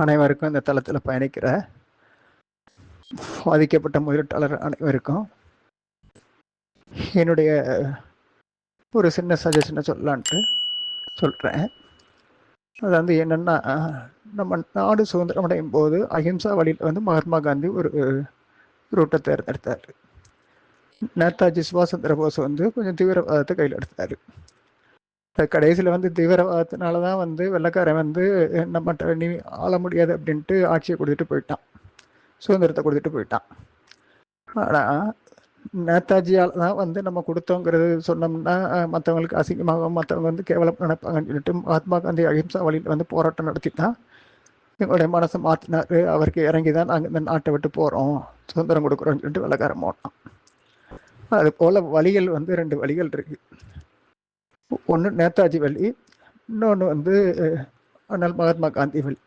அனைவருக்கும் இந்த தளத்தில் பயணிக்கிற பாதிக்கப்பட்ட முதலீட்டாளர் அனைவருக்கும் என்னுடைய ஒரு சின்ன சஜஷனை சொல்லலான்ட்டு சொல்கிறேன் அது வந்து என்னென்னா நம்ம நாடு சுதந்திரம் அடையும் போது அஹிம்சா வழியில் வந்து மகாத்மா காந்தி ஒரு ரூட்டை தேர்ந்தெடுத்தார். நேதாஜி சுபாஷ் சந்திர போஸ் வந்து கொஞ்சம் தீவிரவாதத்தை கையில் எடுத்தார். கடைசியில் வந்து தீவிரவாதத்தினால தான் வந்து வெள்ளக்காரன் வந்து நம்ம நீ ஆள முடியாது அப்படின்ட்டு ஆட்சியை கொடுத்துட்டு போயிட்டான். சுதந்திரத்தை கொடுத்துட்டு போயிட்டான். ஆனால் நேதாஜியால் தான் வந்து நம்ம கொடுத்தோங்கிறது சொன்னோம்னா மற்றவங்களுக்கு அசிங்கமாகவும் மற்றவங்க வந்து கேவலம் நினைப்பாங்கன்னு சொல்லிட்டு மகாத்மா காந்தி அஹிம்சா வழியில் வந்து போராட்டம் நடத்தி தான் எங்களுடைய மனசை மாற்றினார் அவருக்கு இறங்கி தான் நாங்கள் இந்த நாட்டை விட்டு போகிறோம் சுதந்திரம் கொடுக்குறோம்னு சொல்லிட்டு வெள்ளக்காரன் போனோம் அது போல் வழிகள் வந்து ரெண்டு வழிகள் இருக்குது ஒன்று நேதாஜி வழி இன்னொன்று வந்து ஆனால் மகாத்மா காந்தி வழி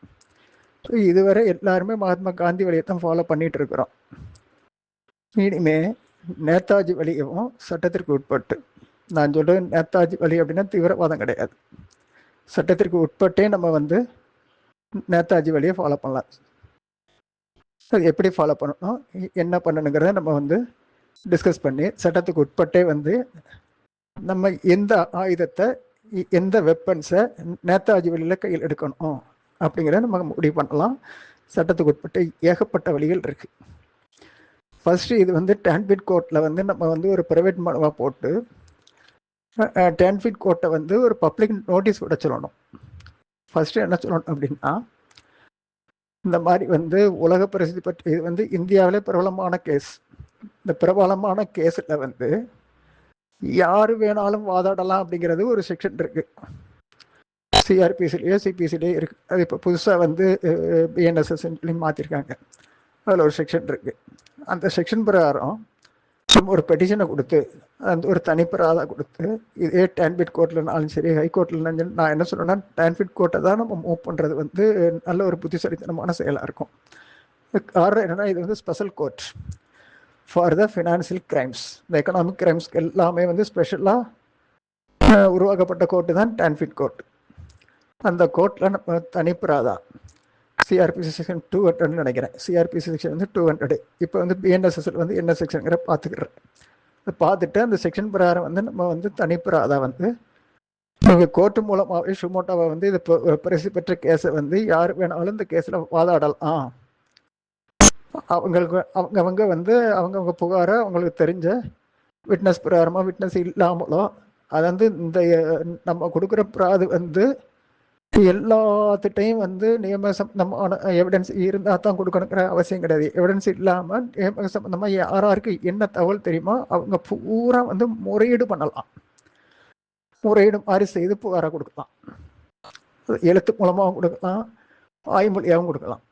ஸோ இதுவரை எல்லாருமே மகாத்மா காந்தி வழியை தான் ஃபாலோ பண்ணிட்டு இருக்கிறோம் இனிமே நேதாஜி வழியும் சட்டத்திற்கு உட்பட்டு நான் சொல்கிறேன் நேதாஜி வழி அப்படின்னா தீவிரவாதம் கிடையாது சட்டத்திற்கு உட்பட்டே நம்ம வந்து நேதாஜி வழியை ஃபாலோ பண்ணலாம் அது எப்படி ஃபாலோ பண்ணணும் என்ன பண்ணணுங்கிறத நம்ம வந்து டிஸ்கஸ் பண்ணி சட்டத்துக்கு உட்பட்டே வந்து நம்ம எந்த ஆயுதத்தை எந்த வெப்பன்ஸை நேதாஜி வழியில் கையில் எடுக்கணும் அப்படிங்கிறத நம்ம முடிவு பண்ணலாம். சட்டத்துக்கு உட்பட்டு ஏகப்பட்ட வழிகள் இருக்குது ஃபஸ்ட்டு இது வந்து டேன்பிட் கோர்ட்டில் வந்து நம்ம வந்து ஒரு ப்ரைவேட் மனுவாக போட்டு டேன்பிட் கோர்ட்டை வந்து ஒரு பப்ளிக் நோட்டீஸ் விட சொல்லணும். ஃபஸ்ட்டு என்ன சொல்லணும் அப்படின்னா இந்த மாதிரி வந்து உலக பிரசித்தி பற்றி இது வந்து இந்தியாவிலே பிரபலமான கேஸ் இந்த பிரபலமான கேஸில் வந்து யார் வேணாலும் வாதாடலாம் அப்படிங்கிறது ஒரு செக்ஷன் இருக்கு. சிஆர்பிசிலேயோ சிபிசிலேயோ இருக்கு. அது இப்போ புதுசாக வந்து பிஎன்எஸ்எஸ் மாற்றிருக்காங்க அதில் ஒரு செக்ஷன் இருக்கு. அந்த செக்ஷன் பிரகாரம் ஒரு பெட்டிஷனை கொடுத்து அந்த ஒரு தனிப்பிராதாக கொடுத்து இதே டேன்பிட் கோர்ட்லனாலும் சரி ஹை கோர்ட்லனாலும் நான் என்ன சொல்றேன்னா டேன்பிட் கோர்ட்டை தான் நம்ம மூவ் பண்ணுறது வந்து நல்ல ஒரு புத்திசாலித்தனமான செயலாக இருக்கும். காரணம் என்னென்னா இது வந்து special court for the financial crimes இந்த எக்கனாமிக் கிரைம்ஸ் எல்லாமே வந்து ஸ்பெஷலாக உருவாக்கப்பட்ட கோர்ட்டு தான் டான்ஃபிட் கோர்ட் அந்த கோர்ட்டில் நம்ம தனிப்பிராதா சிஆர்பிசி செக்ஷன் டூ ஹண்ட்ரட்னு நினைக்கிறேன். சிஆர்பிசி செக்ஷன் வந்து டூ ஹண்ட்ரட் இப்போ வந்து பிஎன்எஸ்எஸ்எல் வந்து என்ன செக்ஷனுங்கிற பார்த்துக்கிறேன். பார்த்துட்டு அந்த செக்ஷன் பிரகாரம் வந்து நம்ம வந்து தனிப்பிராதா வந்து நீங்கள் கோர்ட்டு மூலமாகவே ஷுமோட்டோவை வந்து இது பரிசு பெற்ற கேஸை வந்து யார் வேணாலும் இந்த கேஸில் வாதாடலாம். அவங்களுக்கு அவங்க அவங்க வந்து அவங்கவுங்க புகாரை அவங்களுக்கு தெரிஞ்ச விட்னஸ் பிரகாரமாக விட்னஸ் இல்லாமலோ அது வந்து இந்த நம்ம கொடுக்குற அது வந்து எல்லாத்திட்டையும் வந்து நியம சம்பந்தமான எவிடன்ஸ் இருந்தால் தான் கொடுக்கணுங்கிற அவசியம் கிடையாது. எவிடன்ஸ் இல்லாமல் நியம சம்பந்தமாக யாராருக்கு என்ன தகவல் தெரியுமோ அவங்க பூரா வந்து முறையீடு பண்ணலாம். முறையீடு மாதிரி செய்து புகாரை கொடுக்கலாம். எழுத்து மூலமாகவும் கொடுக்கலாம் வாய்மொழியாகவும் கொடுக்கலாம்.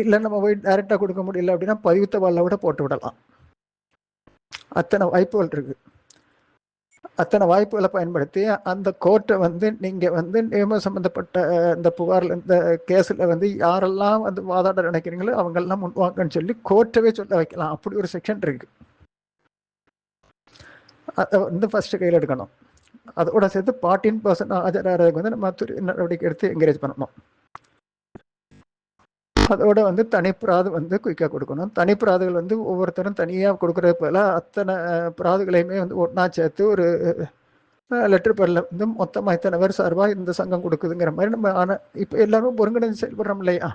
இல்லை நம்ம போய் டைரெக்டாக கொடுக்க முடியல அப்படின்னா பதிவு தபாலில் விட போட்டு விடலாம். அத்தனை வாய்ப்புகள் இருக்கு. அத்தனை வாய்ப்புகளை பயன்படுத்தி அந்த கோர்ட்டை வந்து நீங்கள் வந்து நியம சம்மந்தப்பட்ட இந்த புகாரில் இந்த கேஸில் வந்து யாரெல்லாம் வந்து வாதாட நினைக்கிறீங்களோ அவங்கெல்லாம் முன்வாங்கன்னு சொல்லி கோர்ட்டவே சொல்ல வைக்கலாம். அப்படி ஒரு செக்ஷன் இருக்கு. அதை வந்து ஃபஸ்ட்டு கையில் எடுக்கணும். அதோட சேர்த்து பார்ட்டின் பர்சன் ஆஜராகிறதுக்கு வந்து நம்ம நடவடிக்கை எடுத்து என்கரேஜ் பண்ணணும். அதோட வந்து தனிப்பிராது வந்து குயிக்காக கொடுக்கணும். தனிப்பிராதுகள் வந்து ஒவ்வொருத்தரும் தனியாக கொடுக்குறது போல அத்தனை பிராதுகளையுமே வந்து ஒன்றா சேர்த்து ஒரு லெட்டர் பேரில் வந்து மொத்தமாக இத்தனை பேர் சார்பாக இந்த சங்கம் கொடுக்குதுங்கிற மாதிரி நம்ம ஆனால் இப்போ எல்லாரும் ஒருங்கிணைந்து செயல்படுறோம் இல்லையா?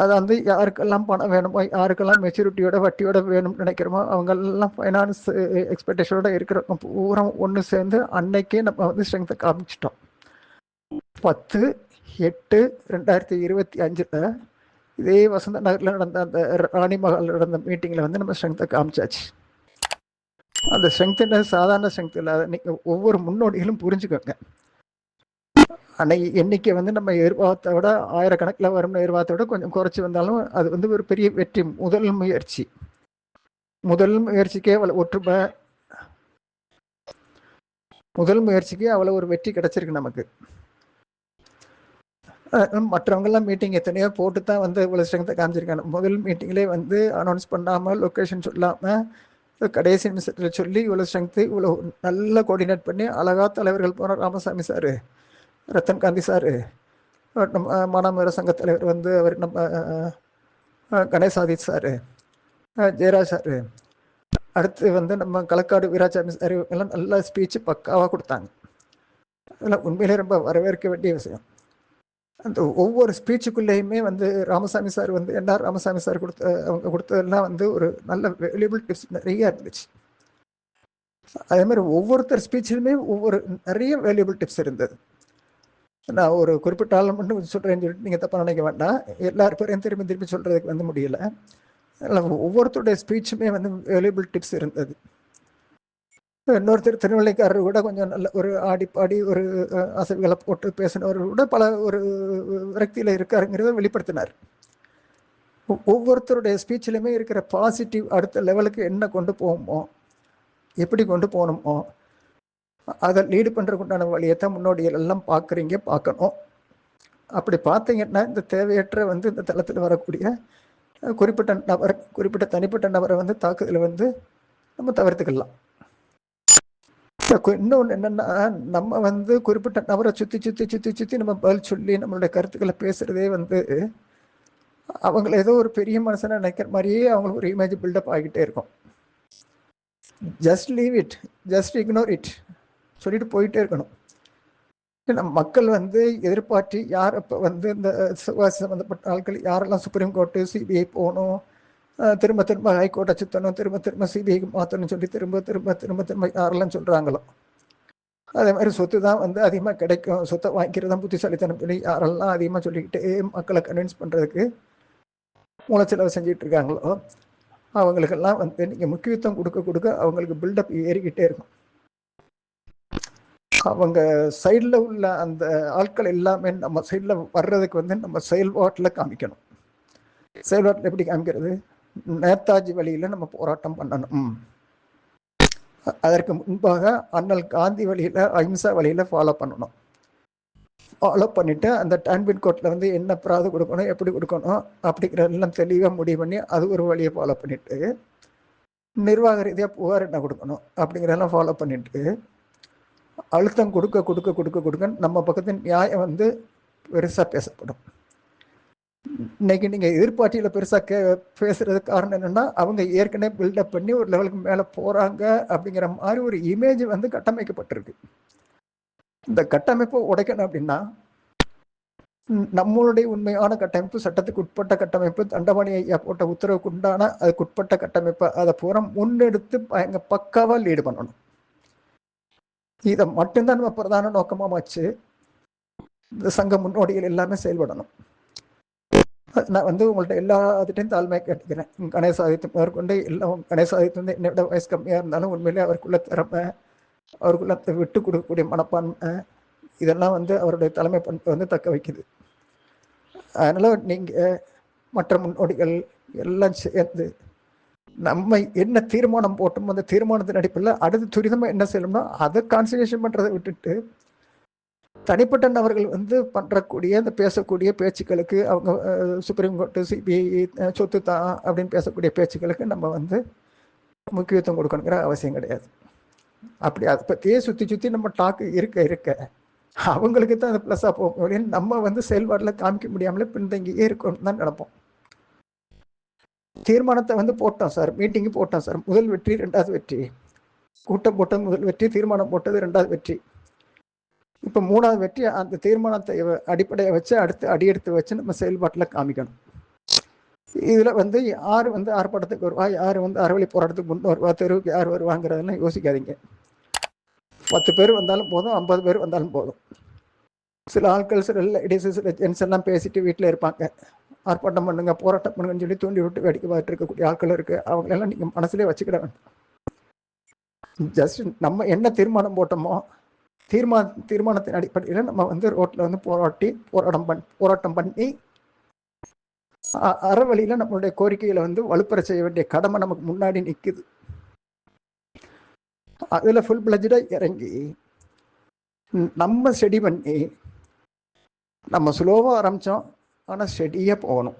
அதை வந்து யாருக்கெல்லாம் பணம் வேணுமோ யாருக்கெல்லாம் மெச்சூரிட்டியோட வட்டியோட வேணும்னு நினைக்கிறோமோ அவங்கெல்லாம் ஃபைனான்ஸ் எக்ஸ்பெக்டேஷனோட இருக்கிறவங்க பூரா ஒன்று சேர்ந்து அன்னைக்கே நம்ம வந்து ஸ்ட்ரென்த்தை காமிச்சிட்டோம். பத்து எட்டு ரெண்டாயிரத்தி இருபத்தி அஞ்சில் இதே வசந்த நகரில் நடந்த அந்த ராணி மகால் நடந்த மீட்டிங்கில் வந்து நம்ம ஸ்ட்ரென்த்தை காமிச்சாச்சு. அந்த ஸ்ட்ரென்த் சாதாரண ஸ்ட்ரென்த் இல்லாத நீங்கள் ஒவ்வொரு முன்னோடிகளும் புரிஞ்சுக்கோங்க. அன்னைக்கு எண்ணிக்கை வந்து நம்ம எதிர்பார்த்த விட ஆயிரக்கணக்கில் வரும்னு எதிர்பார்த்த விட கொஞ்சம் குறைச்சி வந்தாலும் அது வந்து ஒரு பெரிய வெற்றி. முதல் முயற்சி. முதல் முயற்சிக்கே அவ்வளோ ஒற்றுமை. முதல் முயற்சிக்கே அவ்வளோ ஒரு வெற்றி கிடைச்சிருக்கு நமக்கு. மற்றவங்கெல்லாம் மீட்டிங் எத்தனையோ போட்டு தான் வந்து இவ்வளோ ஸ்ட்ரென்த்தை காமிச்சிருக்காங்க. முதல் மீட்டிங்லேயே வந்து அனௌன்ஸ் பண்ணாமல் லொக்கேஷன் சொல்லாமல் கடைசி நிமிஷத்தில் சொல்லி இவ்வளோ ஸ்ட்ரென்த்து இவ்வளோ நல்லா கோஆர்டினேட் பண்ணி அழகா தலைவர்கள் போன ராமசாமி சார் ரத்தன் காந்தி சார் நம்ம மானாமர சங்க தலைவர் வந்து அவர் நம்ம கணேசாதி சார் ஜெயராஜ் சார். அடுத்து வந்து நம்ம களக்காடு வீராசாமி சார் எல்லாம் நல்லா ஸ்பீச் பக்காவாக கொடுத்தாங்க. அதெல்லாம் உண்மையிலே ரொம்ப வரவேற்க வேண்டிய விஷயம். அந்த ஒவ்வொரு ஸ்பீச்சுக்குள்ளேயுமே வந்து ராமசாமி சார் வந்து என்ன ராமசாமி சார் கொடுத்த அவங்க கொடுத்ததெல்லாம் வந்து ஒரு நல்ல வேல்யூபிள் டிப்ஸ் நிறைய இருந்துச்சு. அதே மாதிரி ஒவ்வொருத்தர் ஸ்பீச்சிலுமே ஒவ்வொரு நிறைய வேல்யூபிள் டிப்ஸ் இருந்தது. நான் ஒரு குறிப்பிட்ட ஆள் மட்டும் சொல்கிறேன்னு சொல்லிட்டு நீங்கள் தப்பாக நினைக்க வேண்டாம். எல்லார் பேரையும் திரும்பி திரும்பி சொல்கிறதுக்கு வந்து முடியல. அதனால் ஒவ்வொருத்தருடைய ஸ்பீச்சுமே வந்து வேல்யூபிள் டிப்ஸ் இருந்தது. இன்னொருத்தர் திருநெல்வேலிக்காரர் கூட கொஞ்சம் நல்ல ஒரு ஆடி பாடி ஒரு அசைவுகளை போட்டு பேசினவர் கூட பல ஒரு விரக்தியில் இருக்காருங்கிறத வெளிப்படுத்தினார். ஒவ்வொருத்தருடைய ஸ்பீச்சிலுமே இருக்கிற பாசிட்டிவ் அடுத்த லெவலுக்கு என்ன கொண்டு போகுமோ எப்படி கொண்டு போகணுமோ அதை லீடு பண்ணுறதுக்கு உண்டான வழியை தான் முன்னோடிகள் எல்லாம் பார்க்குறீங்க பார்க்கணும். அப்படி பார்த்தீங்கன்னா இந்த தேவையற்ற வந்து இந்த தளத்தில் வரக்கூடிய குறிப்பிட்ட நபர் குறிப்பிட்ட தனிப்பட்ட நபரை வந்து தாக்குதலை வந்து நம்ம தவிர்த்துக்கலாம். இன்னொன்று என்னன்னா நம்ம வந்து குறிப்பிட்ட நபரை சுற்றி சுற்றி சுற்றி சுற்றி நம்ம பதில் சொல்லி நம்மளுடைய கருத்துக்களை பேசுறதே வந்து அவங்கள ஏதோ ஒரு பெரிய மனுஷனை நினைக்கிற மாதிரியே அவங்களுக்கு ஒரு இமேஜ் பில்டப் ஆகிட்டே இருக்கும். Just leave it just ignore it சொல்லிட்டு போயிட்டே இருக்கணும். நம்ம மக்கள் வந்து எதிர்பார்த்து யார் இப்போ வந்து இந்த சிவாசி சம்மந்தப்பட்ட ஆட்கள் யாரெல்லாம் சுப்ரீம் கோர்ட்டு சிபிஐ போகணும் திரும்ப திரும்ப ஹைகோர்ட்டை சுற்றணும் திரும்ப திரும்ப சிபிஐக்கு மாற்றணும்னு சொல்லி திரும்ப திரும்ப திரும்ப திரும்ப யாரெல்லாம் சொல்கிறாங்களோ அதே மாதிரி சொத்து தான் வந்து அதிகமாக கிடைக்கும். சொத்தை வாங்கிக்கிறது தான் புத்திசாலித்தனம் பண்ணி யாரெல்லாம் அதிகமாக சொல்லிக்கிட்டே மக்களை கன்வின்ஸ் பண்ணுறதுக்கு மூலச்செலவு செஞ்சுட்டு இருக்காங்களோ அவங்களுக்கெல்லாம் வந்து நீங்கள் முக்கியத்துவம் கொடுக்க கொடுக்க அவங்களுக்கு பில்டப் ஏறிக்கிட்டே இருக்கும். அவங்க சைடில் உள்ள அந்த ஆட்கள் எல்லாமே நம்ம சைடில் வர்றதுக்கு வந்து நம்ம செயல்பாட்டில் காமிக்கணும். செயல்பாட்டில் எப்படி காமிக்கிறது? நேதாஜி வழியில் நம்ம போராட்டம் பண்ணணும். அதற்கு முன்பாக அண்ணல் காந்தி வழியில் அஹிம்சா வழியில் ஃபாலோ பண்ணணும். ஃபாலோ பண்ணிவிட்டு அந்த டான்பின் கோர்ட்டில் வந்து என்ன பிராது கொடுக்கணும் எப்படி கொடுக்கணும் அப்படிங்கிறதெல்லாம் தெளிவாக முடிவு பண்ணி அது ஒரு வழியை ஃபாலோ பண்ணிவிட்டு நிர்வாக ரீதியாக புகார் என்ன கொடுக்கணும் அப்படிங்கிறதெல்லாம் ஃபாலோ பண்ணிட்டு அழுத்தம் கொடுக்க கொடுக்க கொடுக்க கொடுக்க நம்ம பக்கத்தின் நியாயம் வந்து பெருசாக பேசப்படும். இன்னைக்கு நீங்க எதிர்பார்ட்டியில பெருசா கே பேசுறதுக்கு காரணம் என்னன்னா அவங்க ஏற்கனவே பில்டப் பண்ணி ஒரு லெவலுக்கு மேல போறாங்க அப்படிங்கிற மாதிரி ஒரு இமேஜ் வந்து கட்டமைக்கப்பட்டிருக்கு. இந்த கட்டமைப்பை உடைக்கணும் அப்படின்னா நம்மளுடைய உண்மையான கட்டமைப்பு சட்டத்துக்கு உட்பட்ட கட்டமைப்பு தண்டபாணி ஐயா போட்ட உத்தரவுக்கு உண்டான அதுக்கு உட்பட்ட கட்டமைப்பு அதை பூரா முன்னெடுத்து எங்க பக்காவா லீடு பண்ணணும். இதை மட்டும்தான் நம்ம பிரதான நோக்கமாக வச்சு இந்த சங்க முன்னோடிகள் எல்லாமே செயல்படணும். நான் வந்து உங்கள்ட்ட எல்லா இதுட்டையும் தாழ்மையாக கேட்டுக்கிறேன். கணேசாதித்தம் மேற்கொண்டு எல்லாம் கணேசாதித்தம் வந்து என்னை விட வயசு கம்மியாக இருந்தாலும் உண்மையிலே அவருக்குள்ள திறமை அவருக்குள்ள விட்டு கொடுக்கக்கூடிய மனப்பான்மை இதெல்லாம் வந்து அவருடைய தலைமை பண்பை வந்து தக்க வைக்குது. அதனால் நீங்கள் மற்ற முன்னோடிகள் எல்லாம் சேர்ந்து நம்ம என்ன தீர்மானம் போட்டோமோ அந்த தீர்மானத்தின் அடிப்படையில் அடுத்து துரிதமாக என்ன செய்யணும்னா அதை கான்சன்ட்ரேஷன் பண்ணுறதை விட்டுட்டு தனிப்பட்ட நபர்கள் வந்து பண்ணுறக்கூடிய அந்த பேசக்கூடிய பேச்சுக்களுக்கு அவங்க சுப்ரீம் கோர்ட்டு சிபிஐ சொத்து தான் அப்படின்னு பேசக்கூடிய பேச்சுக்களுக்கு நம்ம வந்து முக்கியத்துவம் கொடுக்கணுங்கிற அவசியம் கிடையாது. அப்படி அதை பற்றியே சுற்றி சுற்றி நம்ம டாக்கு இருக்க இருக்க அவங்களுக்கு தான் அது ப்ளஸ்ஸாக போக முடியும் நம்ம வந்து செயல்பாட்டில் காமிக்க முடியாமலே பின்தங்கியே இருக்கணும்னு தான் நினைப்போம். தீர்மானத்தை வந்து போட்டோம் சார். மீட்டிங்கு போட்டோம் சார். முதல் வெற்றி ரெண்டாவது வெற்றி. கூட்டம் போட்டது முதல் வெற்றி தீர்மானம் போட்டது ரெண்டாவது வெற்றி. இப்போ மூணாவது வெற்றி அந்த தீர்மானத்தை அடிப்படையை வச்சு அடுத்து அடியெடுத்து வச்சு நம்ம செயல்பாட்டில் காமிக்கணும். இதில் வந்து யார் வந்து ஆர்ப்பாட்டத்துக்கு வருவா? யார் வந்து அறவழி போராட்டத்துக்கு முன் வருவா? தெருவுக்கு யார் வருவாங்கிறதெல்லாம் யோசிக்காதீங்க. பத்து பேர் வந்தாலும் போதும் ஐம்பது பேர் வந்தாலும் போதும். சில ஆட்கள் சில லேடிஸ் சில ஜென்ஸ் எல்லாம் பேசிட்டு வீட்டில் இருப்பாங்க. ஆர்ப்பாட்டம் பண்ணுங்க போராட்டம் பண்ணுங்கன்னு சொல்லி தூண்டி விட்டு வேடிக்கை பார்த்துட்டு இருக்கக்கூடிய ஆட்கள் இருக்குது அவங்களெல்லாம் நீங்கள் மனசுலேயே வச்சுக்கிட வேண்டாம். ஜஸ்ட் நம்ம என்ன தீர்மானம் போட்டோமோ தீர்மான தீர்மானத்தின் அடிப்படையில் நம்ம வந்து ரோட்டில் வந்து போராட்டி போராட்டம் பண் போராட்டம் பண்ணி அறவழியில் நம்மளுடைய கோரிக்கைகளை வந்து வலுப்பெற செய்ய வேண்டிய கடமை நமக்கு முன்னாடி நிற்குது அதில் ஃபுல் பிளஜடாக இறங்கி நம்ம ஸ்டடி பண்ணி நம்ம ஸ்லோவாக ஆரம்பித்தோம் ஆனால் ஸ்டெடியாக போகணும்.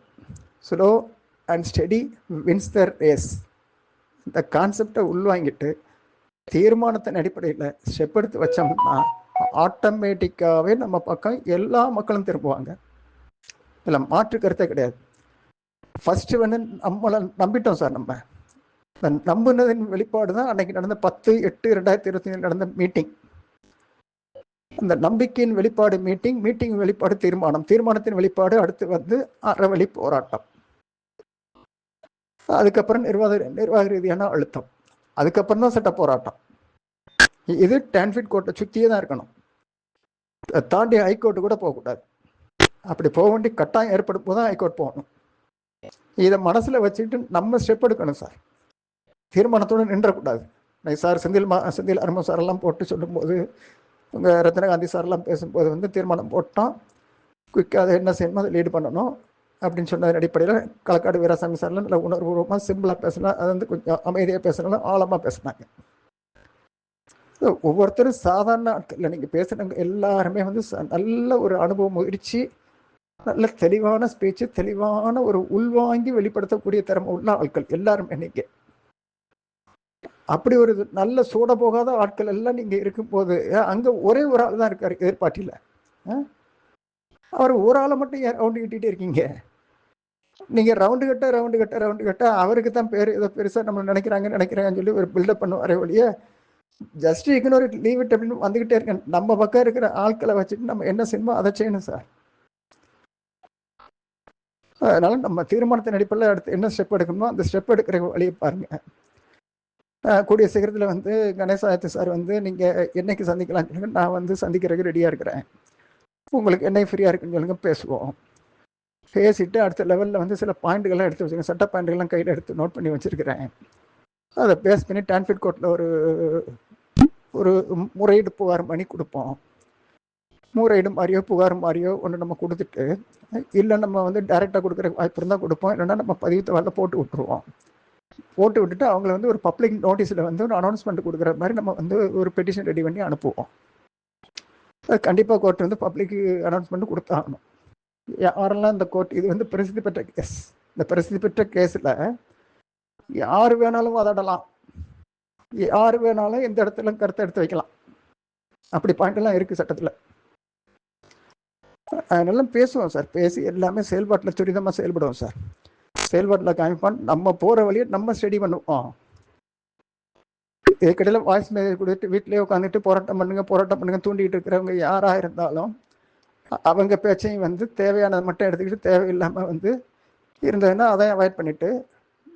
Slow and steady wins the race இந்த கான்செப்டை உள்வாங்கிட்டு தீர்மானத்தின் அடிப்படையில் ஸ்டெப் எடுத்து வச்சோம்னா ஆட்டோமேட்டிக்காகவே நம்ம பக்கம் எல்லா மக்களும் திரும்புவாங்க. இதில் மாற்று கருத்தே கிடையாது. ஃபஸ்ட்டு வந்து நம்மளை நம்பிட்டோம் சார் நம்ம. இந்த நம்புனதின் வெளிப்பாடு தான் அன்னைக்கு நடந்த பத்து எட்டு ரெண்டாயிரத்தி இருபத்தி நடந்த மீட்டிங் அந்த நம்பிக்கையின் வெளிப்பாடு மீட்டிங் மீட்டிங் வெளிப்பாடு தீர்மானம். தீர்மானத்தின் வெளிப்பாடு அடுத்து வந்து அறவழி போராட்டம். அதுக்கப்புறம் நிர்வாக நிர்வாக ரீதியான அழுத்தம். அதுக்கப்புறம் தான் சட்ட போராட்டம். இது டான்ஃபிட் கோர்ட்டை சுற்றியே தான் இருக்கணும். தாண்டி ஹைகோர்ட்டு கூட போகக்கூடாது. அப்படி போக வேண்டிய கட்டாயம் ஏற்படும் போது தான் ஹைகோர்ட் போகணும். இதை மனசில் வச்சுக்கிட்டு நம்ம ஸ்டெப் எடுக்கணும் சார் தீர்மானத்தோடு நின்றக்கூடாது. சார் செந்தில் மா செந்தில் அரும சார் எல்லாம் போட்டு சொல்லும்போது உங்கள் ரத்னகாந்தி சார்லாம் பேசும்போது வந்து தீர்மானம் போட்டோம். குயிக்காக அதை என்ன செய்யணுமோ அதை லீடு பண்ணணும். அப்படின்னு சொன்னதன் அடிப்படையில் களக்காடு வீராசாமி சார்லாம் நல்ல உணர்வுபூர்வமாக சிம்பிளாக பேசினா அது வந்து கொஞ்சம் அமைதியாக பேசினாலும் ஆழமாக பேசினாங்க. ஒவ்வொருத்தரும் சாதாரண ஆட்கள். நீங்கள் பேசுனவங்க எல்லாருமே வந்து ச- நல்ல ஒரு அனுபவம் முயற்சி நல்ல தெளிவான ஸ்பீச்சு தெளிவான ஒரு உள்வாங்கி வெளிப்படுத்தக்கூடிய திறமை உள்ள ஆட்கள் எல்லாருமே நீங்கள் அப்படி ஒரு நல்ல சூட போகாத ஆட்கள் எல்லாம் நீங்கள் இருக்கும்போது அங்கே ஒரே ஒரு ஆள் தான் இருக்கார் எதிர்பார்ட்டியில் அவர் ஒரு ஆளை மட்டும் ஏன் ரவுண்டு கிட்டிகிட்டே இருக்கீங்க? நீங்க ரவுண்டு கட்ட ரவுண்டு கட்ட ரவுண்டு கட்ட அவருக்கு தான் பேர் ஏதோ பெருசா நம்ம நினைக்கிறாங்க நினைக்கிறாங்கன்னு சொல்லி ஒரு பில்டப் பண்ணுவாரே ஒழிய just ignore it leave it அப்படின்னு வந்துகிட்டே இருக்கேன். நம்ம பக்கம் இருக்கிற ஆட்களை வச்சுட்டு நம்ம என்ன செய்யணுமோ அதை செய்யணும் சார் அதனால நம்ம தீர்மானத்தின் அடிப்படையில் அடுத்து என்ன ஸ்டெப் எடுக்கணுமோ அந்த ஸ்டெப் எடுக்கிற வழியை பாருங்க. கூடிய சீக்கிரத்தில் வந்து கணேசாயத்து சார் வந்து நீங்கள் என்னைக்கு சந்திக்கலாம் சொல்லுங்க. நான் வந்து சந்திக்கிறதுக்கு ரெடியாக இருக்கிறேன். உங்களுக்கு என்னைக்கு ஃப்ரீயாக இருக்குன்னு சொல்லுங்க. பேசுவோம். பேசிட்டு அடுத்த லெவலில் வந்து சில பாயிண்ட்டுகள்லாம் எடுத்து வச்சுருக்கேன். சட்ட பாயிண்ட்டுகள்லாம் கையில் எடுத்து நோட் பண்ணி வச்சுருக்கிறேன். அதை பேஸ் பண்ணி டான்ஃபிட் கோர்ட்டில் ஒரு ஒரு முறையீடு புகார் பண்ணி கொடுப்போம். முறையீடு மாதிரியோ புகார் மாதிரியோ ஒன்று நம்ம கொடுத்துட்டு இல்லை நம்ம வந்து டைரெக்டாக கொடுக்குற வாய்ப்பு இருந்தால் கொடுப்போம். இல்லைன்னா நம்ம பதிவு தகவலில் போட்டு விட்டுருவோம். போட்டு விட்டுட்டு அவங்கள வந்து ஒரு பப்ளிக் நோட்டீஸில் வந்து ஒரு அனௌன்ஸ்மெண்ட் கொடுக்குற மாதிரி நம்ம வந்து ஒரு பெட்டிஷன் ரெடி பண்ணி அனுப்புவோம். அது கண்டிப்பாக கோர்ட் வந்து பப்ளிக் அனௌன்ஸ்மெண்ட் கொடுத்தாகணும். யாரெல்லாம் இந்த கோர்ட் இது வந்து பிரசித்தி பெற்ற கேஸ் இந்த பிரசித்தி பெற்ற கேஸில் யார் வேணாலும் வாதாடலாம். யார் வேணாலும் எந்த இடத்துல கருத்தை எடுத்து வைக்கலாம். அப்படி பாயிண்ட் எல்லாம் சட்டத்தில். அதனால பேசுவோம் சார் பேசி எல்லாமே செயல்பாட்டில் துரிதமாக செயல்படுவோம் சார் செயல்பாட்டில் காமிப்பான் நம்ம போகிற வழியை நம்ம ஸ்டடி பண்ணுவோம். இதுக்கடையில் வாய்ஸ் மேலே கொடுத்துட்டு வீட்டிலே உட்காந்துட்டு போராட்டம் பண்ணுங்க போராட்டம் பண்ணுங்க தூண்டிகிட்டு இருக்கிறவங்க யாராக இருந்தாலும் அவங்க பேச்சையும் வந்து தேவையானதை மட்டும் எடுத்துக்கிட்டு தேவையில்லாமல் வந்து இருந்ததுன்னா அதை அவாய்ட் பண்ணிவிட்டு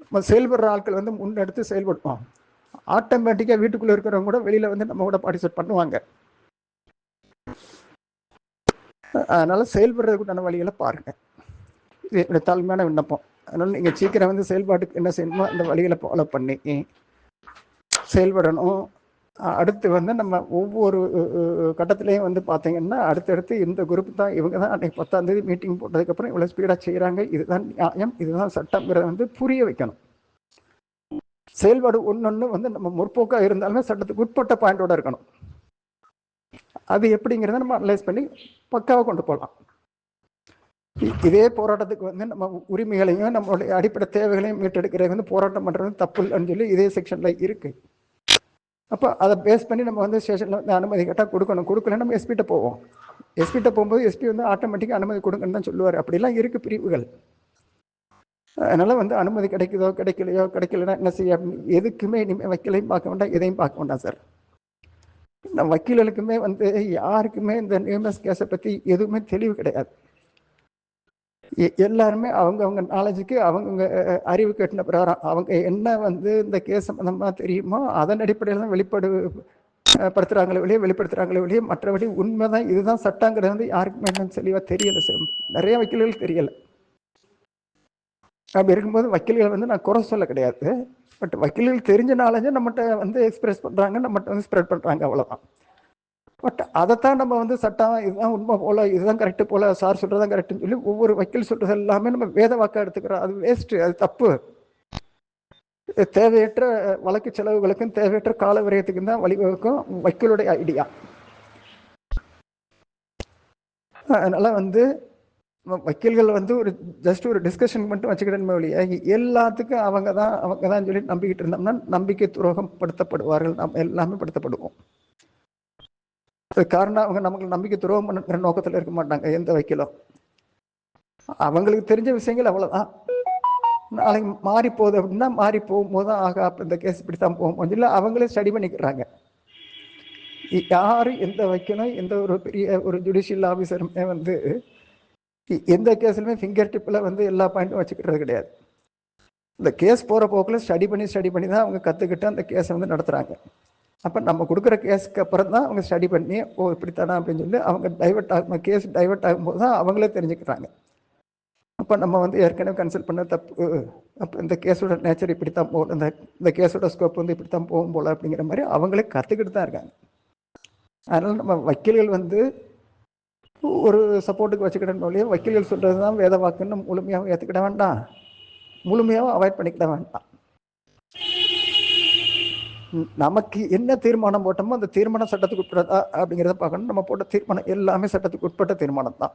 நம்ம செயல்படுற ஆட்கள் வந்து முன்னெடுத்து செயல்படுவோம். ஆட்டோமேட்டிக்காக வீட்டுக்குள்ளே இருக்கிறவங்க கூட வெளியில் வந்து நம்ம கூட பார்ட்டிசிபேட் பண்ணுவாங்க. அதனால் செயல்படுறதுக்குண்டான வழிகளை பாருங்க. இது என்னோட தாழ்மையான விண்ணப்பம். அதனால் நீங்கள் சீக்கிரம் வந்து செயல்பாட்டுக்கு என்ன செய்யணுமோ அந்த வழிகளை ஃபாலோ பண்ணி செயல்படணும். அடுத்து வந்து நம்ம ஒவ்வொரு கட்டத்திலையும் வந்து பார்த்தீங்கன்னா அடுத்தடுத்து இந்த குரூப் தான் இவங்க தான் அன்னைக்கு பத்தாம் தேதி மீட்டிங் போட்டதுக்கப்புறம் இவ்வளோ ஸ்பீடாக செய்கிறாங்க இதுதான் நியாயம். இதுதான் சட்டங்கிறத வந்து புரிய வைக்கணும். செயல்பாடு ஒன்று வந்து நம்ம முற்போக்காக இருந்தாலுமே சட்டத்துக்கு உட்பட்ட பாயிண்டோட இருக்கணும். அது எப்படிங்கிறத நம்ம அனலைஸ் பண்ணி பக்காவாக கொண்டு போகலாம் இதே போராட்டத்துக்கு வந்து நம்ம உரிமைகளையும் நம்மளுடைய அடிப்படை தேவைகளையும் மீட்டெடுக்கிறது வந்து போராட்டம் பண்ணுறது தப்பு இல்லைன்னு சொல்லி இதே செக்ஷனில் இருக்குது அப்போ அதை பேஸ் பண்ணி நம்ம வந்து ஸ்டேஷனில் வந்து அனுமதி கேட்டால் கொடுக்கணும். கொடுக்கல நம்ம எஸ்பிட்ட போவோம். எஸ்பிட்ட போகும்போது எஸ்பி வந்து ஆட்டோமேட்டிக்காக அனுமதி கொடுங்கன்னு தான் சொல்லுவார். அப்படிலாம் இருக்குது பிரிவுகள். அதனால் வந்து அனுமதி கிடைக்குதோ கிடைக்கலையோ கிடைக்கலன்னா என்ன செய்ய அப்படின்னு எதுக்குமே இனிமேல் வக்கீலையும் பார்க்க வேண்டாம் எதையும் பார்க்க வேண்டாம் சார் நம்ம வக்கீல்களுக்குமே வந்து யாருக்குமே இந்த நியூமஸ் கேஸை பற்றி எதுவுமே தெளிவு கிடையாது. எல்லாருமே அவங்கவுங்க நாலேஜுக்கு அவங்கவுங்க அறிவு கட்டின பிரகாரம் அவங்க என்ன வந்து இந்த கேஸ் சம்பந்தமா தெரியுமோ அதன் அடிப்படையில் தான் வெளிப்படு படுத்துகிறாங்களே படுத்துறாங்களே வெளியே வெளிப்படுத்துறாங்களே வெளியே மற்றபடி உண்மைதான் இதுதான் சட்டங்கிறது வந்து யாருக்குமே என்னன்னு தெளிவாக தெரியல சார். நிறைய வக்கீல்கள் தெரியல. அப்படி இருக்கும்போது வக்கீல்கள் வந்து நான் குறை சொல்ல கிடையாது. பட் வக்கீல்கள் தெரிஞ்ச நாலேஜை நம்மகிட்ட வந்து எக்ஸ்பிரஸ் பண்ணுறாங்க நம்மகிட்ட வந்து ஸ்ப்ரெட் பண்ணுறாங்க அவ்வளோதான் பட் அதைத்தான் நம்ம வந்து சட்டம் இதுதான் உண்மை போல இதுதான் கரெக்டு போல சார் சொல்றதான் கரெக்டுன்னு சொல்லி ஒவ்வொரு வக்கீல் சொல்றது எல்லாமே நம்ம வேத வாக்கா எடுத்துக்கிறோம். அது வேஸ்ட் அது தப்பு. தேவையற்ற வழக்கு செலவுகளுக்கும் தேவையற்ற கால விரயத்துக்கும் தான் வழிவகுக்கும் வக்கீலுடைய ஐடியா அதனால வந்து வக்கீல்கள் வந்து ஒரு ஜஸ்ட் ஒரு டிஸ்கஷன் மட்டும் வச்சுக்கிட்டே வழியா எல்லாத்துக்கும் அவங்க தான் அவங்க தான் சொல்லி நம்பிக்கிட்டு இருந்தோம்னா நம்பிக்கை துரோகம் படுத்தப்படுவார்கள் நாம் எல்லாமே படுத்தப்படுவோம். அது காரணம் அவங்க நமக்கு நம்பிக்கை துரோகம் பண்ணுற நோக்கத்தில் இருக்க மாட்டாங்க. எந்த வைக்கலும். அவங்களுக்கு தெரிஞ்ச விஷயங்கள் அவ்வளோதான் நாளைக்கு மாறி போகுது அப்படின்னா மாறி போகும்போது தான் ஆகா இந்த கேஸ் இப்படி தான் போகும் இல்லை அவங்களே ஸ்டடி பண்ணிக்கிறாங்க. யார் எந்த வைக்கணும் எந்த ஒரு பெரிய ஒரு ஜுடிஷியல் ஆஃபீஸருமே வந்து எந்த கேஸ்லையுமே ஃபிங்கர் டிப்பில் வந்து எல்லா பாயிண்ட்டும் வச்சுக்கிறது கிடையாது. இந்த கேஸ் போகிற போக்கில் ஸ்டடி பண்ணி ஸ்டடி பண்ணி தான் அவங்க கற்றுக்கிட்டு அந்த கேஸை வந்து நடத்துகிறாங்க அப்போ நம்ம கொடுக்குற கேஸுக்கு அப்புறம் தான் அவங்க ஸ்டடி பண்ணி ஓ இப்படித்தானா அப்படின்னு சொல்லி அவங்க டைவர்ட் ஆகும். கேஸ் டைவர்ட் ஆகும்போது தான் அவங்களே தெரிஞ்சுக்கிறாங்க. அப்போ நம்ம வந்து ஏற்கனவே கன்சல்ட் பண்ண தப்பு அப்போ இந்த கேஸோட நேச்சர் இப்படி தான் போகும் இந்த இந்த கேஸோட ஸ்கோப் வந்து இப்படி தான் போகும் போல அப்படிங்கிற மாதிரி அவங்களே கற்றுக்கிட்டு தான் இருக்காங்க. அதனால் நம்ம வக்கீல்கள் வந்து ஒரு சப்போர்ட்டுக்கு வச்சுக்கிட்டோம் ஒழிய வக்கீல்கள் சொல்கிறது தான் வேத வாக்குன்னு முழுமையாகவும் ஏற்றுக்கிட வேண்டாம். முழுமையாகவும் அவாய்ட் பண்ணிக்கிட வேண்டாம். நமக்கு என்ன தீர்மானம் போட்டோமோ அந்த தீர்மானம் சட்டத்துக்கு உட்பட்டதா அப்படிங்கிறத பார்க்கணும். நம்ம போட்ட தீர்மானம் எல்லாமே சட்டத்துக்கு உட்பட்ட தீர்மானம் தான்.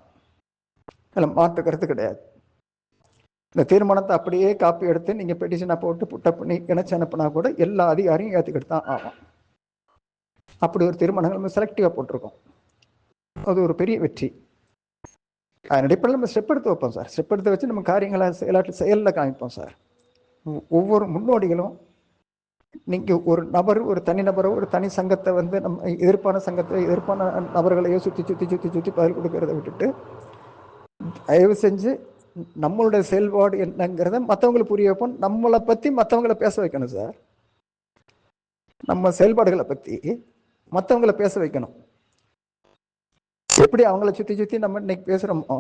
அதில் மாற்று கருத்து கிடையாது. இந்த தீர்மானத்தை அப்படியே காப்பி எடுத்து நீங்கள் பெட்டிஷனை போட்டு புட்டப் பண்ணி இணைச்சு அனுப்புனா கூட எல்லா அதிகாரியும் ஏற்றுக்கிட்டு தான் ஆகும். அப்படி ஒரு தீர்மானங்கள் நம்ம செலக்டிவாக போட்டிருக்கோம். அது ஒரு பெரிய வெற்றி. அதன் அடிப்படையில் நம்ம ஸ்டெப் எடுத்து வைப்போம் சார். ஸ்டெப் எடுத்து வச்சு நம்ம காரியங்களை செயலாட்டு செயலில் காமிப்போம் சார். ஒவ்வொரு முன்னோடிகளும் நீங்கள் ஒரு நபர் ஒரு தனிநபரோ ஒரு தனி சங்கத்தை வந்து நம்ம எதிர்ப்பான சங்கத்தை எதிர்ப்பான நபர்களையோ சுற்றி சுற்றி சுற்றி சுற்றி பதில் கொடுக்கறத விட்டுட்டு தயவு செஞ்சு நம்மளுடைய செயல்பாடு என்னங்கிறத மற்றவங்களுக்கு புரிய வைப்போம். நம்மளை பற்றி மற்றவங்கள பேச வைக்கணும் சார். நம்ம செயல்பாடுகளை பற்றி மற்றவங்கள பேச வைக்கணும். எப்படி அவங்கள சுற்றி சுற்றி நம்ம இன்னைக்கு பேசுகிறோமோ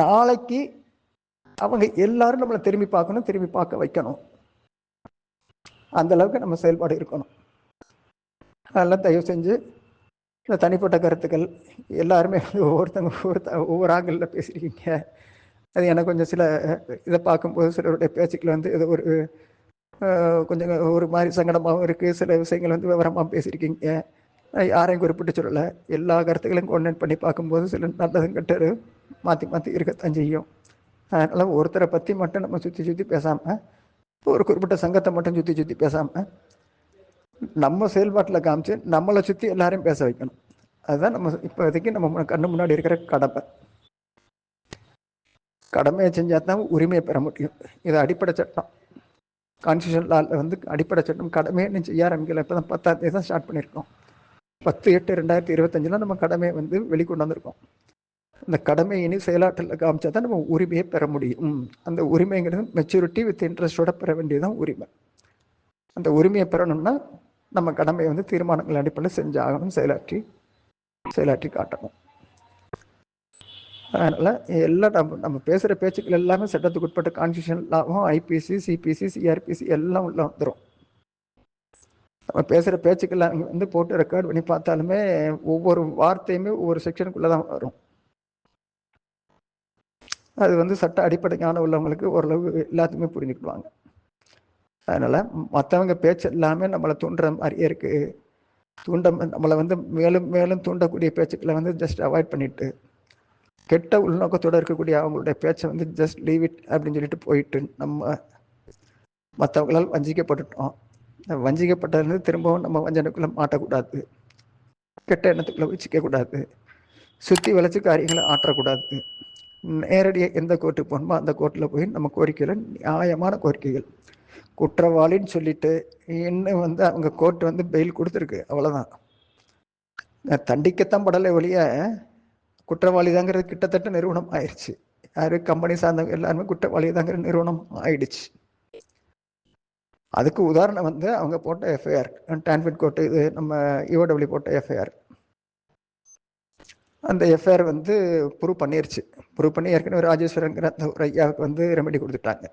நாளைக்கு அவங்க எல்லாரும் நம்மளை திரும்பி பார்க்கணும் திரும்பி பார்க்க வைக்கணும். அந்த அளவுக்கு நம்ம செயல்பாடு இருக்கணும். அதெல்லாம் தயவு செஞ்சு இந்த தனிப்பட்ட கருத்துக்கள் எல்லாருமே வந்து ஒவ்வொருத்தங்க ஒவ்வொருத்த ஒவ்வொரு ஆங்கிளில் பேசியிருக்கீங்க அது எனக்கு கொஞ்சம் சில இதை பார்க்கும்போது சிலருடைய பேச்சுக்கள் வந்து இது ஒரு கொஞ்சம் ஒரு மாதிரி சங்கடமாகவும் இருக்குது சில விஷயங்கள் வந்து விவரமாக பேசியிருக்கீங்க யாரையும் குறிப்பிட்டு சொல்லலை. எல்லா கருத்துக்களையும் கோஆர்டினேட் பண்ணி பார்க்கும்போது சில நல்லதும் கெட்டது மாற்றி மாற்றி இருக்கத்தான் செய்யும். அதனால் ஒருத்தரை பற்றி மட்டும் நம்ம சுற்றி சுற்றி பேசாமல் ஒரு குறிப்பிட்ட சங்கத்தை மட்டும் சுற்றி சுற்றி பேசாமல் நம்ம செயல்பாட்டில் காமிச்சு நம்மளை சுற்றி எல்லாரையும் பேச வைக்கணும். அதுதான் நம்ம இப்போதைக்கு நம்ம கண்ணு முன்னாடி இருக்கிற கடமை. கடமையை செஞ்சால் தான் உரிமையை பெற முடியும். இது அடிப்படை சட்டம். கான்ஸ்டியூஷன் லாவில் வந்து அடிப்படை சட்டம். கடமையை செய்ய ஆரம்பிக்கல. இப்போ தான் பத்தாம் தேதி தான் ஸ்டார்ட் பண்ணியிருக்கோம். பத்து எட்டு ரெண்டாயிரத்தி இருபத்தஞ்சில் நம்ம கடமையை வந்து வெளிக்கொண்டு வந்திருக்கோம். அந்த கடமையினை செயலாற்றல காமிச்சா தான் நம்ம உரிமையை பெற முடியும். அந்த உரிமைங்கிறது மெச்சூரிட்டி வித் இன்ட்ரெஸ்டோட பெற வேண்டியதுதான் உரிமை. அந்த உரிமையை பெறணும்னா நம்ம கடமையை வந்து தீர்மானங்கள் அடிப்படையில் செஞ்சாகணும் செயலாற்றி செயலாற்றி காட்டணும். அதனால் எல்லாம் நம்ம நம்ம பேசுகிற பேச்சுக்கள் எல்லாமே சட்டத்துக்கு உட்பட்ட கான்ஸ்டியூஷன் லாவும் ஐபிசி சிபிசி சிஆர்பிசி எல்லாம் உள்ள வந்துடும் நம்ம பேசுகிற பேச்சுக்கள் அங்கே வந்து போட்டு ரெக்கார்ட் பண்ணி பார்த்தாலுமே ஒவ்வொரு வார்த்தையுமே ஒவ்வொரு செக்ஷனுக்குள்ளே தான் வரும். அது வந்து சட்ட அடிப்படை ஞானம் உள்ளவங்களுக்கு ஓரளவு எல்லாத்துக்குமே புரிஞ்சுக்கிடுவாங்க. அதனால் மற்றவங்க பேச்சு எல்லாமே நம்மளை தூண்டுற மாதிரியே இருக்குது தூண்ட நம்மளை வந்து மேலும் மேலும் தூண்டக்கூடிய பேச்சுக்களை வந்து ஜஸ்ட் அவாய்ட் பண்ணிட்டு கெட்ட உள்நோக்கத்தோடு இருக்கக்கூடிய அவங்களுடைய பேச்சை வந்து ஜஸ்ட் லீவ் இட் அப்படின்னு சொல்லிட்டு போயிட்டு நம்ம மற்றவங்களால் வஞ்சிக்கப்பட்டுட்டோம். வஞ்சிக்கப்பட்டதுலேருந்து திரும்பவும் நம்ம வஞ்சனுக்குள்ளே மாட்டக்கூடாது. கெட்ட எண்ணத்துக்குள்ளே வச்சுக்க சிக்கக்கூடாது சுற்றி வளைச்சு காரியங்களை ஆற்றக்கூடாது. நேரடியாக எந்த கோர்ட்டுக்கு போகணுமோ அந்த கோர்ட்டில் போய் நம்ம கோரிக்கையில் நியாயமான கோரிக்கைகள். குற்றவாளின்னு சொல்லிட்டு இன்னும் வந்து அவங்க கோர்ட் வந்து பெயில் கொடுத்துருக்கு அவ்வளோதான் தண்டிக்கத்தான் படலை ஒழிய குற்றவாளி தாங்கிறது கிட்டத்தட்ட நிறுவனம் ஆயிடுச்சு. யாரு கம்பெனி சார்ந்தவங்க எல்லாருமே குற்றவாளி தாங்கிற நிறுவனம் ஆயிடுச்சு. அதுக்கு உதாரணம் வந்து அவங்க போட்ட எஃப்ஐஆர் டான்ஃபிட் கோர்ட்டு இது நம்ம யூஓடபிள்யூ போட்ட எஃப்ஐஆர் அந்த எஃப்ஐஆர் வந்து ப்ரூவ் பண்ணிருச்சு. ப்ரூவ் பண்ணி ஏற்கனவே ராஜேஸ்வரங்கிற அந்த ஒரு ஐயாவுக்கு வந்து ரெமெடி கொடுத்துட்டாங்க.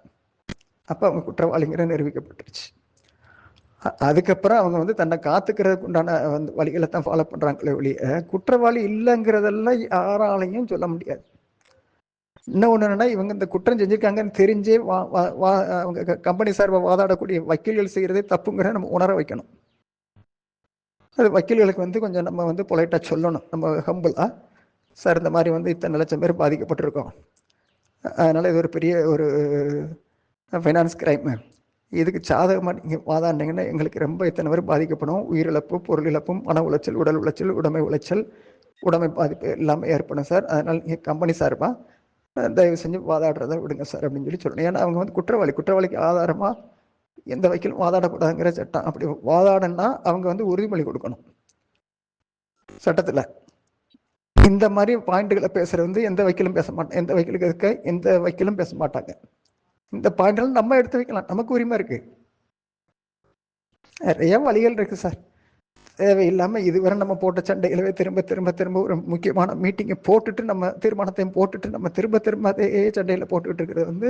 அப்போ அவங்க குற்றவாளிங்கிற நிரூபிக்கப்பட்டுருச்சு. அதுக்கப்புறம் அவங்க வந்து தன்னை காத்துக்கிறதுக்கு உண்டான வந்து வழிகளை தான் ஃபாலோ பண்ணுறாங்களே ஒழிய குற்றவாளி இல்லைங்கிறதெல்லாம் யாராலையும் சொல்ல முடியாது. இன்னும் ஒன்று என்னன்னா இவங்க இந்த குற்றம் செஞ்சுருக்காங்கன்னு தெரிஞ்சே வா வா- வா அவங்க கம்பெனி சார்பாக வாதாடக்கூடிய வக்கீல்கள் செய்கிறதே தப்புங்கிறத நம்ம உணர வைக்கணும். அது வக்கீல்களுக்கு வந்து கொஞ்சம் நம்ம வந்து பொலைட்டாக சொல்லணும். நம்ம ஹம்பிளா சார் இந்த மாதிரி வந்து இத்தனை லட்சம் பேர் பாதிக்கப்பட்டிருக்கோம். அதனால் இது ஒரு பெரிய ஒரு ஃபைனான்ஸ் கிரைமு இதுக்கு சாதகமாக நீங்கள் வாதாண்டிங்கன்னா எங்களுக்கு ரொம்ப இத்தனை பேர் பாதிக்கப்படும். உயிரிழப்பு பொருள் இழப்பும் மன உளைச்சல் உடல் உளைச்சல் உடைமை உளைச்சல் உடைமை பாதிப்பு எல்லாமே ஏற்படும் சார். அதனால் நீங்கள் கம்பெனி சார்பாக தயவு செஞ்சு வாதாடுறதை விடுங்க சார் அப்படின்னு சொல்லி சொல்லணும் ஏன்னா அவங்க வந்து குற்றவாளி. குற்றவாளிக்கு ஆதாரமாக எந்த வக்கீலும் வாதாடக்கூடாதுங்கிற சட்டம். அப்படி வாதாடனா அவங்க வந்து உறுதிமொழி கொடுக்கணும். சட்டத்தில். இந்த மாதிரி பாயிண்ட்டுகளை பேசுறது வந்து எந்த வக்கீலும் பேச மாட்டோம் எந்த வக்கீலுக்கு இருக்க எந்த வக்கீலும் பேச மாட்டாங்க. இந்த பாயிண்ட்லாம் நம்ம எடுத்து வைக்கலாம். நமக்கு உரிமை இருக்கு. நிறைய வழிகள் இருக்கு சார். தேவையில்லாமல் இதுவரை நம்ம போட்ட சண்டைகளவே திரும்ப திரும்ப திரும்ப ஒரு முக்கியமான மீட்டிங்கை போட்டுட்டு நம்ம தீர்மானத்தையும் போட்டுட்டு நம்ம திரும்ப திரும்ப அதே சண்டையில் போட்டுக்கிட்டு இருக்கிறது வந்து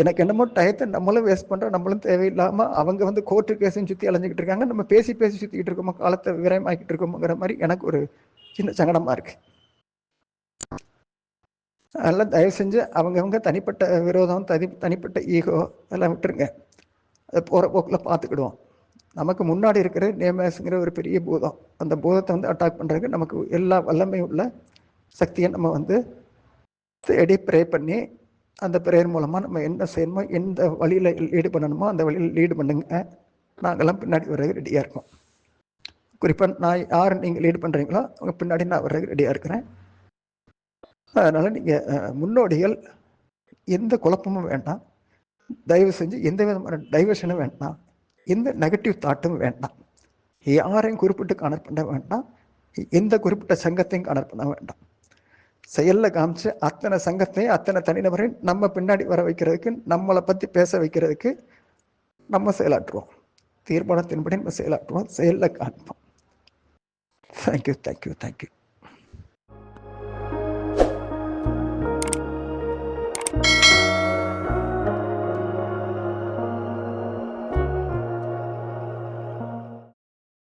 எனக்கு என்னமோ டயத்தை நம்மளும் வேஸ்ட் பண்ணுறோம் நம்மளும் தேவையில்லாமல் அவங்க வந்து கோர்ட்டு கேஸையும் சுற்றி அலைஞ்சிக்கிட்டு இருக்காங்க. நம்ம பேசி பேசி சுற்றிக்கிட்டு இருக்கோமோ காலத்தை விரயமாக்கிட்டு இருக்கோமோங்கிற மாதிரி எனக்கு ஒரு சின்ன சங்கடமாக இருக்கு. அதெல்லாம் தயவு செஞ்சு அவங்கவுங்க தனிப்பட்ட விரோதம் தனி தனிப்பட்ட ஈகோ அதெல்லாம் விட்டுருங்க. அதை போகிற போக்கில் பார்த்துக்கிடுவோம். நமக்கு முன்னாடி இருக்கிற நேமேஸுங்கிற ஒரு பெரிய பூதம். அந்த பூதத்தை வந்து அட்டாக் பண்ணுறதுக்கு நமக்கு எல்லா வல்லமையும் உள்ள சக்தியை நம்ம வந்து தேடி ப்ரே பண்ணி அந்த ப்ரேயர் மூலமாக நம்ம என்ன செய்யணுமோ எந்த வழியில் லீடு பண்ணணுமோ அந்த வழியில் லீடு பண்ணுங்க நாங்கள்லாம் பின்னாடி வர்றதுக்கு ரெடியாக இருக்கோம். குறிப்பாக நான் யார் நீங்கள் லீடு பண்ணுறீங்களோ அவங்க பின்னாடி நான் வர்றதுக்கு ரெடியாக இருக்கிறேன். அதனால் நீங்கள் முன்னோடிகள் எந்த குழப்பமும் வேண்டாம். தயவு செஞ்சு எந்த விதமான டைவர்ஷனும் வேண்டாம். எந்த நெகட்டிவ் தாட்டும் வேண்டாம். யாரையும் குறிப்பிட்டு காணர் பண்ண வேண்டாம். எந்த குறிப்பிட்ட சங்கத்தையும் காணர் பண்ண வேண்டாம். செயலில் காமிச்சு அத்தனை சங்கத்தையும் அத்தனை தனிநபரையும் நம்ம பின்னாடி வர வைக்கிறதுக்கு நம்மளை பற்றி பேச வைக்கிறதுக்கு நம்ம செயலாற்றுவோம். தீர்மானத்தின்படி நம்ம செயலாற்றுவோம் செயலில் காண்போம். Thank you thank you thank you